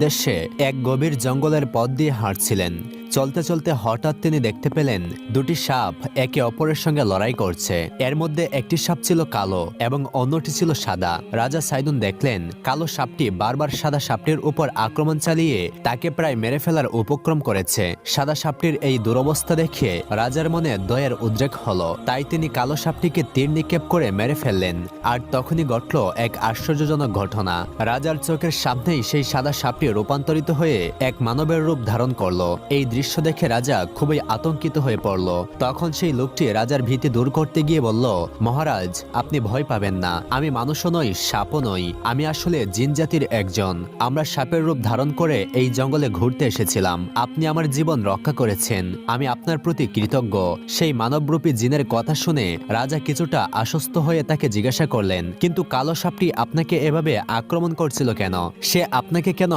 উদ্দেশ্যে এক গভীর জঙ্গলের পথ দিয়ে হাঁটছিলেন। চলতে চলতে হঠাৎ তিনি দেখতে পেলেন দুটি সাপ একে অপরের সঙ্গে লড়াই করছে। এর মধ্যে একটি সাপ ছিল কালো এবং অন্যটি ছিল সাদা। রাজা সাইদুন দেখলেন কালো সাপটি বারবার সাদা সাপটির উপর আক্রমণ চালিয়ে তাকে প্রায় মেরে ফেলার উপক্রম করেছে। সাদা সাপটির এই দুরবস্থা দেখে রাজার মনে দয়ের উদ্রেক হলো। তাই তিনি কালো সাপটিকে তীর নিক্ষেপ করে মেরে ফেললেন। আর তখনই ঘটল এক আশ্চর্যজনক ঘটনা। রাজার চোখের সামনেই সেই সাদা সাপটি রূপান্তরিত হয়ে এক মানবের রূপ ধারণ করল। এই দৃশ্য দেখে রাজা খুবই আতঙ্কিত হয়ে পড়ল। তখন সেই লোকটি রাজার ভীতি দূর করতে গিয়ে বলল, মহারাজ, আপনি ভয় পাবেন না। আমি মানুষও নই, সাপও নই। আমি আসলে জিন জাতির একজন। আমরা সাপের রূপ ধারণ করে এই জঙ্গলে ঘুরতে এসেছিলাম। আপনি আমার জীবন রক্ষা করেছেন। আমি আপনার প্রতি কৃতজ্ঞ। সেই মানবরূপী জিনের কথা শুনে রাজা কিছুটা আশ্বস্ত হয়ে তাকে জিজ্ঞাসা করলেন, কিন্তু কালো সাপটি আপনাকে এভাবে আক্রমণ করছিল কেন? সে আপনাকে কেন